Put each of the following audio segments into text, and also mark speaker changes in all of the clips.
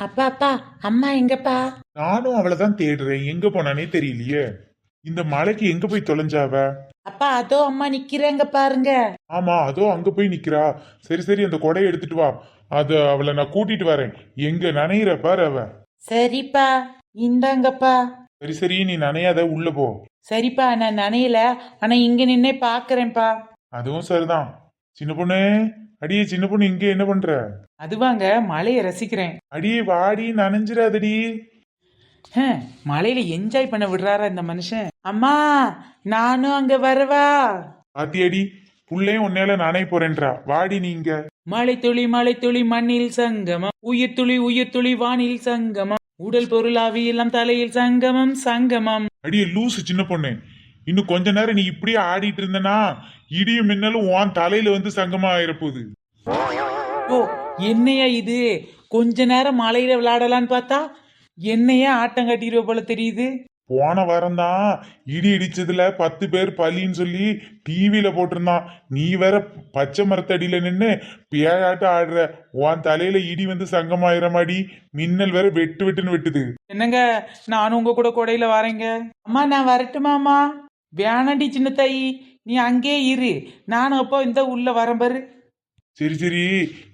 Speaker 1: அப்பா அப்பா அம்மா எங்கப்பா?
Speaker 2: நானும் அவளை தான் தேடுறேன். எங்க போனானே தெரியலையே. இந்த மலைக்கு எங்க போய் தொலைஞ்சாவ?
Speaker 1: அப்பா அதோ அம்மா நிக்கிறாங்க பாருங்க.
Speaker 2: ஆமா அதோ அங்க போய் நிக்கிறா. சரி சரி அந்த கொடையை எடுத்துட்டு வா. அத அவளை நான் கூட்டிட்டு வரேன். எங்க நனையிற பாரு அவ.
Speaker 1: சரிப்பா. இந்தாங்கப்பா.
Speaker 2: சரி சரி நீ நனையாத உள்ள போ.
Speaker 1: சரிப்பா நான் நனையல. ஆனா இங்க நின்னே பாக்குறேன்ப்பா.
Speaker 2: அதுவும் சரிதான். சின்ன பொண்ணு. அடியே சின்ன பொண்ணு இங்க என்ன பண்ற?
Speaker 1: அதுவாங்க மலையை ரசிக்கிறேன்.
Speaker 2: அடியே வாடி நனைஞ்சிராதடி.
Speaker 1: ஹம், மலையில என்ஜாய் பண்ண விடுறாரா இந்த மனுஷன்? அம்மா நானும் அங்க வரவா?
Speaker 2: பாத்தியடி புள்ளையும் உன்னையில நனைய போறேன்றா. வாடி நீங்க
Speaker 1: மலை துளி மலை துளி மண்ணில் சங்கமம். உயிர் துளி உயிர் துளி வானில் சங்கமம். உடல் பொருள் ஆவியெல்லாம் தலையில் சங்கமம் சங்கமம்.
Speaker 2: அடியே லூசு சின்ன பொண்ணு. இன்னும் கொஞ்ச நேரம் நீ இப்படியே ஆடிட்டு இருந்தனா இடியும் மின்னலும் உன் தலையில வந்து சங்கமா ஆயிரப்போகுது.
Speaker 1: ஓ என்னையா இது? கொஞ்ச நேரம் மலையில விளையாடலான்னு பார்த்தா என்னையே ஆட்டம் கட்டிடுவ போல தெரியுது?
Speaker 2: போன வாரம் தான் இடி இடிச்சதுல பத்து பேர் பலின்னு சொல்லி டிவியில போட்டிருந்தான். நீ வேற பச்சை மரத்தடியில நின்னு பேயாட்ட ஆடுற. உன் தலையில இடி வந்து சங்கமாயிரமாடி மின்னல் வேற வெட்டு வெட்டுன்னு வெட்டுது.
Speaker 1: என்னங்க? நானும் உங்க கூட கொடையில வரேங்க. அம்மா நான் வரட்டுமாம்மா வேணாண்டி சின்ன தாயி. நீ அங்கே இரு. நானும் அப்போ இந்த உள்ள வரேன் பாரு.
Speaker 2: சரி சரி.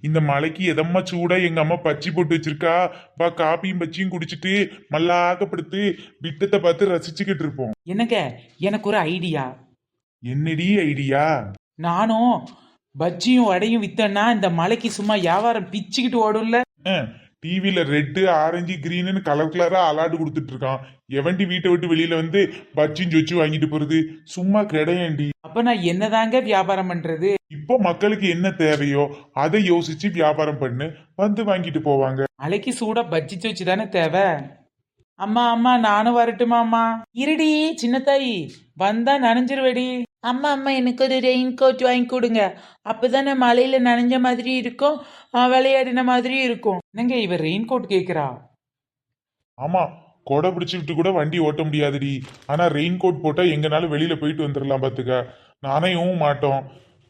Speaker 2: இந்த மலைக்கு எதம்மா சூடா? எங்க அம்மா பச்சி போட்டு வச்சிருக்கா. பா காப்பியும் பச்சியும் குடிச்சிட்டு மல்லாக்கப்படுத்து விட்டத்தை பார்த்து ரசிச்சுக்கிட்டு இருப்போம்.
Speaker 1: என்னங்க? எனக்கு ஒரு ஐடியா.
Speaker 2: என்னடி ஐடியா?
Speaker 1: நானும் பஜ்ஜியும் வடையும் வித்தேன்னா இந்த மலைக்கு சும்மா வியாபாரம் பிச்சுக்கிட்டு ஓடும்ல.
Speaker 2: டிவியில ரெட்டு ஆரஞ்சு கிரீனு கலர் கலரா அலாட்டு கொடுத்துட்டு இருக்கான். எவன்டி வீட்டை விட்டு வெளியில வந்து பச்சியும் சொச்சு வாங்கிட்டு போறது? சும்மா கிடையாண்டி.
Speaker 1: அப்ப நான் என்னதாங்க வியாபாரம் பண்றது?
Speaker 2: இப்போ மக்களுக்கு என்ன தேவையோ அதை யோசிச்சு வியாபாரம் பண்ணு வந்து வாங்கிட்டு போவாங்க.
Speaker 1: மலைக்கு சூடா பஜ்ஜி வச்சு தானே தேவை? அம்மா அம்மா நானும் வரட்டுமா அம்மா? இருடி சின்ன தாயி வந்தா நனைஞ்சிருவடி. அம்மா அம்மா எனக்கு ஒரு ரெயின் கோட் வாங்கி கொடுங்க. அப்பதானே மலையில நனைஞ்ச மாதிரி இருக்கும் விளையாடின மாதிரி இருக்கும். என்னங்க இவர் ரெயின் கோட் கேக்குறா?
Speaker 2: ஆமா கொடை பிடிச்சிக்கிட்டு கூட வண்டி ஓட்ட முடியாதுடி. ஆனா ரெயின் கோட் போட்டா எங்கனாலும் வெளியில போயிட்டு வந்துடலாம் பாத்துக்க. நானேவும் மாட்டோம்.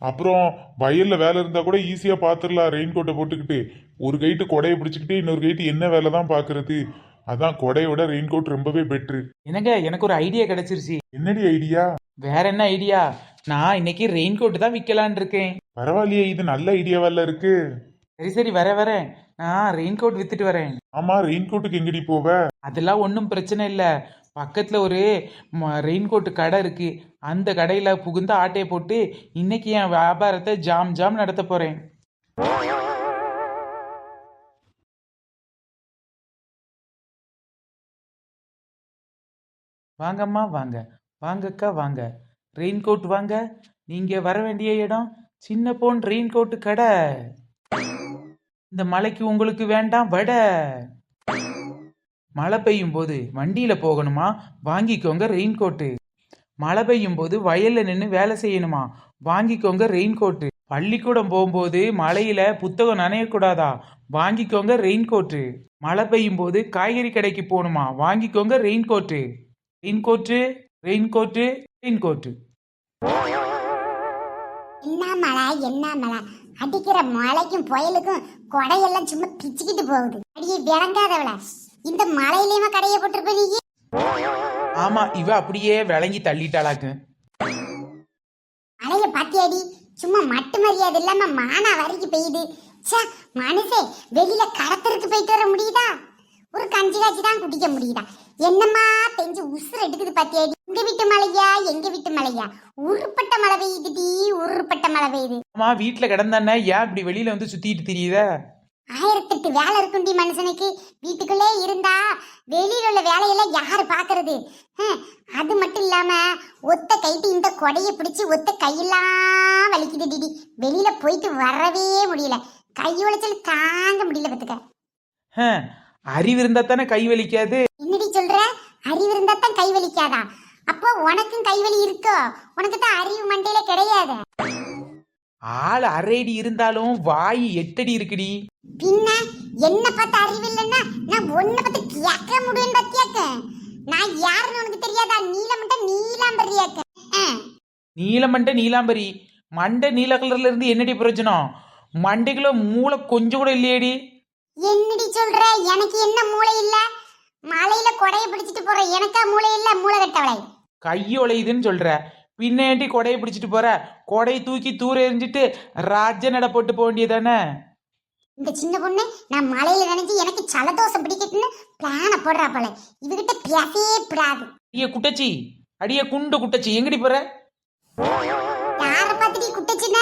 Speaker 2: அப்புறம் வயல்ல வேலை இருந்தா கூட ஈஸியா பாத்துடலாம் ரெயின் கோட்டை போட்டுக்கிட்டு. ஒரு கைட்டு கொடையை பிடிச்சிக்கிட்டு இன்னொரு கைட்டு என்ன வேலை தான் பாக்குறது? அதான் கொடையோட ரெயின் கோட் ரொம்பவே பெட்ரு
Speaker 1: என்னங்க எனக்கு ஒரு ஐடியா கிடைச்சிருச்சு.
Speaker 2: என்னடி ஐடியா
Speaker 1: வேற என்ன ஐடியா நான் இன்னைக்கு ரெயின் கோட் தான் விற்கலான் இருக்கேன்.
Speaker 2: பரவாயில்லையே இது நல்ல ஐடியாவல்ல இருக்கு.
Speaker 1: சரி சரி வர வரேன் நான் ரெயின் கோட் வித்துட்டு வரேன்.
Speaker 2: ஆமா ரெயின் கோட்டுக்கு எங்கடி போவ?
Speaker 1: அதெல்லாம் ஒன்றும் பிரச்சனை இல்லை. பக்கத்தில் ஒரு ரெயின் கோட் கடை இருக்கு. அந்த கடையில் புகுந்த ஆட்டையை போட்டு இன்னைக்கு என் வியாபாரத்தை ஜாம் ஜாம் நடத்த போகிறேன் வாங்கம்மா வாங்க. வாங்கக்கா வாங்க. ரெயின் கோட் வாங்க. நீங்கள் வர வேண்டிய இடம். சின்ன போன் ரெயின் கோட்டு கடை. இந்த மலைக்கு உங்களுக்கு வேண்டாம் வடை. மழை பெய்யும் போது வண்டியில போகணுமா? வாங்கிக்கோங்க ரெயின் கோட்டு மழை பெய்யும் போது வயல்ல நின்று வேலை செய்யணுமா? வாங்கிக்கோங்க ரெயின் கோட்டு பள்ளிக்கூடம் போகும்போது மழையில புத்தகம் நனையக்கூடாதா? வாங்கிக்கோங்க ரெயின் கோட்டு மழை பெய்யும் போது காய்கறி கடைக்கு போகணுமா? வாங்கிக்கோங்க rain coat raincoat raincoat raincoat
Speaker 3: என்ன மழை என்ன மழை? அடிக்கிற மழைக்கும் புயலுக்கும் கொடையெல்லாம் சும்மா பிச்சுக்கிட்டு போகுது. அடியே விளங்காதவள. இந்த மழையிலயுமா கடைய போட்டிருப்ப நீ
Speaker 1: ஆமா இவ அப்படியே விளங்கி தள்ளிட்டாளாக்கு.
Speaker 3: மழைய பாத்தியாடி சும்மா மட்டு மரியாதை இல்லாம மானா வரைக்கும் பெய்யுது மனுஷே வெளியில கடத்தருக்கு போயிட்டு வர முடியுதா? ஒரு கஞ்சி காய்ச்சி தான் குடிக்க முடியுதா? என்னம்மா பெஞ்சு உசுறு எடுக்குது பாத்தியாடி உங்க வீட்டு மழையா எங்க வீட்டு மழையா உருப்பட்ட மழை பெய்யுதுடி உருப்பட்ட மழை பெய்யுது.
Speaker 1: அம்மா வீட்டுல கிடந்தானே? ஏன் இப்படி வெளியில வந்து சுத்திட்டு தெரியுத
Speaker 3: ஆயிரத்தெட்டு வேலை இருக்குண்டி மனுஷனுக்கு. வீட்டுக்குள்ளே இருந்தா வெளியில உள்ள வேலையெல்லாம் யாரு பாக்குறது? அது மட்டும் இல்லாம ஒத்த கைட்டு இந்த கொடையை பிடிச்சு ஒத்த கையெல்லாம் வலிக்குது டிடி வெளியில போயிட்டு வரவே முடியல. கை உளைச்சல் தாங்க முடியல பத்துக்க
Speaker 1: அறிவு இருந்தா தானே கை வலிக்காது?
Speaker 3: என்னடி சொல்ற? அறிவு இருந்தா தான் கை வலிக்காதா? அப்போ உனக்கும் கைவலி இருக்கோ? உனக்கு தான் அறிவு மண்டையில கிடையாது.
Speaker 1: ஆள் அரைடி இருந்தாலும் வாய் எட்டடி இருக்குடி.
Speaker 3: பின்ன என்ன பார்த்து அறிவு இல்லைன்னா நான் ஒன்ன பார்த்து கேட்க முடியும் பத்தியாக்க நான் யாருன்னு உனக்கு தெரியாதா? நீலமட்ட நீலாம்பரியாக்க
Speaker 1: நீலமண்டை நீலாம்பரி. மண்டை நீல கலர்ல இருந்து என்னடி பிரயோஜனம்? மண்டைக்குள்ள மூளை கொஞ்சம் கூட இல்லையேடி.
Speaker 3: என்னடி சொல்ற? எனக்கு என்ன மூளை இல்ல? மலையில கொடைய பிடிச்சிட்டு போற எனக்கா மூளை இல்ல? மூளை கட்டவளை.
Speaker 1: கையொலையுதுன்னு சொல்ற. பின்னேட்டி கொடையை பிடிச்சிட்டு போற? கொடையை தூக்கி தூர எறிஞ்சிட்டு ராஜ நட போட்டு போக வேண்டியதானே?
Speaker 3: இந்த சின்ன பொண்ணு நான் மலையில நினைச்சு எனக்கு சலதோஷம் பிடிக்கட்டுன்னு பிளான போடுறா போல. இவகிட்ட பேசவே கூடாது.
Speaker 1: அடியே குட்டச்சி. அடியே குண்டு குட்டச்சி. எங்கடி போற?
Speaker 3: யார பார்த்துட்டு குட்டச்சின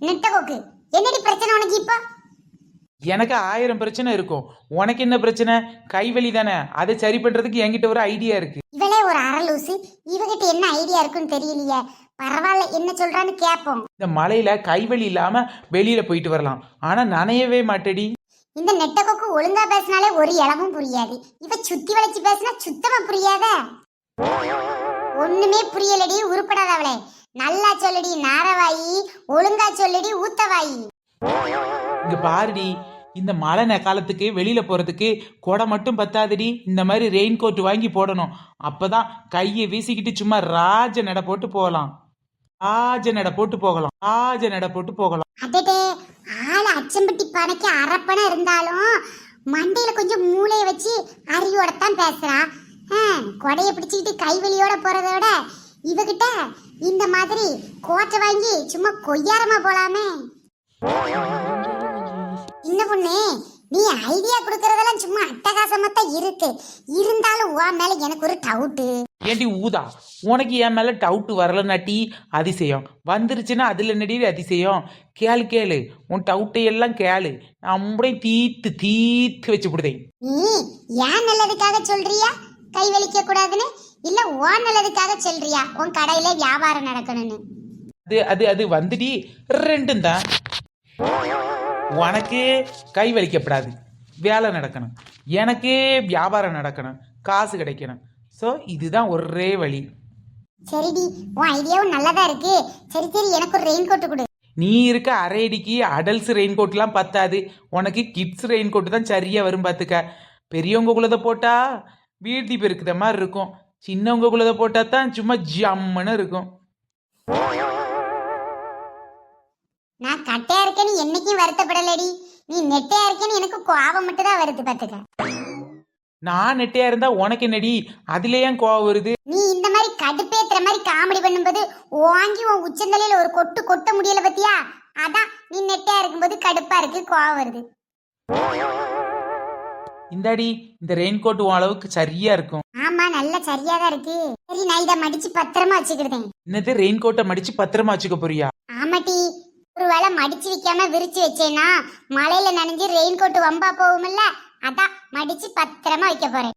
Speaker 3: நெட்ட கோக்கு என்னடி பிரச்சனை உனக்கு இப்போ?
Speaker 1: எனக்கு ஆயிரம் பிரச்சனை இருக்கும். உனக்கு என்ன பிரச்சனை? கைவலி தானே. அதை சரி பண்றதுக்கு என்கிட்ட ஒரு ஐடியா இருக்கு.
Speaker 3: இவளே ஒரு அரலூசு இவகிட்ட என்ன ஐடியா இருக்குன்னு தெரியலையே. பரவாயில்ல என்ன சொல்றான்னு கேட்போம்
Speaker 1: இந்த மலையில கைவலி இல்லாம வெளியில போயிட்டு வரலாம். ஆனா நனையவே மாட்டேடி.
Speaker 3: இந்த நெட்டக்கோக்கு ஒழுங்கா பேசினாலே ஒரு இளவும் புரியாது. இவ சுத்தி வளைச்சு பேசினா சுத்தமா புரியாத? ஒண்ணுமே புரியலடி உருப்படாதவளே நல்லா சொல்லுடி நாரவாயி. ஒழுங்கா சொல்லுடி ஊத்தவாயி.
Speaker 1: இங்க பாருடி இந்த மழை காலத்துக்கு வெளியில போறதுக்கு கொடை மட்டும் பத்தாதுடி. இந்த மாதிரி ரெயின் கோட் வாங்கி போடணும். அப்பதான் கையை வீசிக்கிட்டு சும்மா ராஜ நட போட்டு போகலாம். ராஜ நட போட்டு போகலாம். ராஜ நட போட்டு போகலாம்.
Speaker 3: அடடே ஆள் அச்சம்பட்டி பனைக்கு அரப்பணம் இருந்தாலும் மண்டையில கொஞ்சம் மூளைய வச்சு அறிவோட தான் பேசுறா கொடையை பிடிச்சிக்கிட்டு கைவலியோட போறதை விட இவகிட்ட இந்த மாதிரி கோட்டை வாங்கி சும்மா கொய்யாரமா போலாமே. சின்ன பொண்ணு நீ ஐடியா கொடுக்கறதெல்லாம் சும்மா அட்டகாசமா தான் இருக்கு. இருந்தாலும் உன் மேல எனக்கு ஒரு டவுட்டு
Speaker 1: ஏண்டி ஊதா? உனக்கு என் மேல டவுட் வரலனாட்டி அதிசயம். வந்துருச்சுன்னா அதுல நடி அதிசயம்? கேளு கேளு. உன் டவுட்டை எல்லாம் கேளு. நான் முறையும் தீத்து தீத்து வச்சு விடுதேன்
Speaker 3: நீ ஏன் நல்லதுக்காக சொல்றியா? கை வலிக்க கூடாதுன்னு? இல்ல உன் நல்லதுக்காக சொல்றியா? உன் கடையில வியாபாரம் நடக்கணும்னு.
Speaker 1: அது அது அது வந்துடி ரெண்டும் தான். உனக்கு கை வலிக்கப்படாது. வேலை நடக்கணும். எனக்கு வியாபாரம் நடக்கணும். காசு கிடைக்கணும். ஸோ இதுதான் ஒரே வழி.
Speaker 3: சரிடி உன் ஐடியாவும் நல்லதா இருக்கு. சரி சரி எனக்கு ஒரு ரெயின் கோட். கொடு
Speaker 1: நீ இருக்க அரையடிக்கு அடல்ட்ஸ் ரெயின் கோட்லாம் பத்தாது. உனக்கு கிட்ஸ் ரெயின் கோட் தான் சரியா வரும் பார்த்துக்க பெரியவங்க குள்ளதை போட்டா வீழ்த்தி பெருக்குத மாதிரி இருக்கும். சின்னவங்க குள்ளதை போட்டா தான் சும்மா ஜம்முன்னு இருக்கும்.
Speaker 3: நான் கட்டையா இருக்கேன்னு என்னைக்கும் வருத்தப்படலடி. நீ நெட்டையா இருக்கேன்னு எனக்கு கோவம் மட்டும் தான் வருது பாத்துக்க.
Speaker 1: நான் நெட்டையா இருந்தா உனக்கு என்னடி? அதுல ஏன் கோவம் வருது?
Speaker 3: நீ இந்த மாதிரி கடுப்பேத்துற மாதிரி காமெடி பண்ணும்போது வாங்கி உன் உச்சந்தலையில ஒரு கொட்டு கொட்ட முடியல பத்தியா? அதான் நீ நெட்டையா இருக்கும்போது கடுப்பா இருக்கு கோவம் வருது.
Speaker 1: இந்தாடி இந்த ரெயின் கோட் அளவுக்கு சரியா இருக்கும்.
Speaker 3: ஆமா நல்ல சரியாதான் இருக்கு. சரி நான் இதை மடிச்சு பத்திரமா வச்சுக்கிட்டேன்
Speaker 1: என்னது ரெயின் கோட்டை மடிச்சு பத்திரமா வச்சுக்க போறியா?
Speaker 3: ஒருவேளை மடிச்சு வைக்காம விரிச்சு வச்சேன்னா மழையில நனைஞ்சு ரெயின் கோட் வம்பா போகும்ல? அதான் மடிச்சு பத்திரமா வைக்க போறேன்.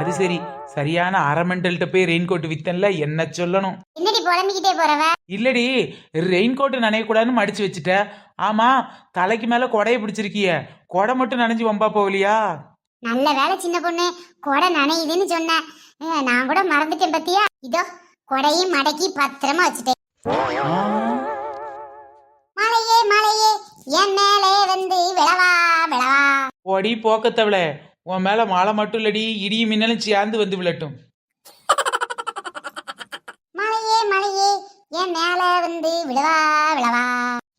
Speaker 1: அது சரி. சரியான அரமெண்டல்கிட்ட போய் ரெயின் கோட் வித்தன்ல என்ன சொல்லணும்.
Speaker 3: என்னடி புலம்பிக்கிட்டே போறவ?
Speaker 1: இல்லடி ரெயின் கோட்டு நனையக்கூடாதுன்னு மடிச்சு வச்சுட்ட. ஆமா தலைக்கு மேல கொடையை பிடிச்சிருக்கிய. கொடை மட்டும் நனைஞ்சு வம்பா போகலையா?
Speaker 3: நல்ல வேலை சின்ன பொண்ணு கொடை நனையுதுன்னு சொன்னேன் நான் கூட மறந்துட்டேன் பத்தியா? இதோ கொடையும் மடக்கி பத்திரமா வச்சுட்டேன். மழையே என் மேலே வந்து விழவா விழவா.
Speaker 1: போடி போக்கத்தவள. உன் மேல மழை மட்டும் இல்லடி இடியும் மின்னலும் சேர்ந்து வந்து விழட்டும்.
Speaker 3: மழையே மழையே என் மேலே வந்து விழவா விழவா.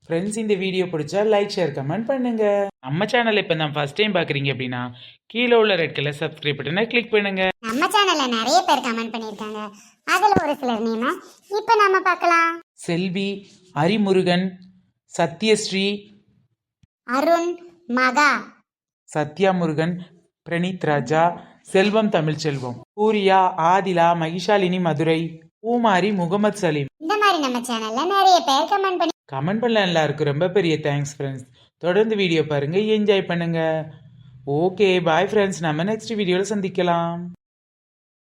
Speaker 1: ஃப்ரெண்ட்ஸ் இந்த வீடியோ பிடிச்சா லைக் ஷேர் கமெண்ட் பண்ணுங்க. நம்ம சேனல் இப்போ தான் ஃபர்ஸ்ட் டைம் பார்க்குறீங்க அப்படின்னா கீழே உள்ள ரெட் கலர் சப்ஸ்கிரைப் பட்டனை கிளிக் பண்ணுங்க.
Speaker 3: நம்ம சேனல்ல நிறைய பேர் கமெண்ட் பண்ணியிருக்காங்க. அதுல ஒரு சிலர் நேம இப்ப நாம பார்க்கலாம்.
Speaker 1: செல்வி ஹரிமுருகன் சத்யஸ்ரீ
Speaker 3: அருண் மகா.
Speaker 1: சத்யா முருகன் பிரணீத் ராஜா செல்வம் தமிழ்ச்செல்வம் சூர்யா ஆதிலா மகிஷாலினி மதுரை பூமாரி முகமது சலீம்.
Speaker 3: இந்த மாதிரி நம்ம சேனல்ல நிறைய பேர் கமெண்ட் பண்ணி
Speaker 1: கமெண்ட் பண்ண எல்லாருக்கும் ரொம்ப பெரிய தேங்க்ஸ் ஃப்ரெண்ட்ஸ் தொடர்ந்து வீடியோ பாருங்க என்ஜாய் பண்ணுங்க. ஓகே பாய் ஃப்ரெண்ட்ஸ் நம்ம நெக்ஸ்ட் வீடியோவில் சந்திக்கலாம்.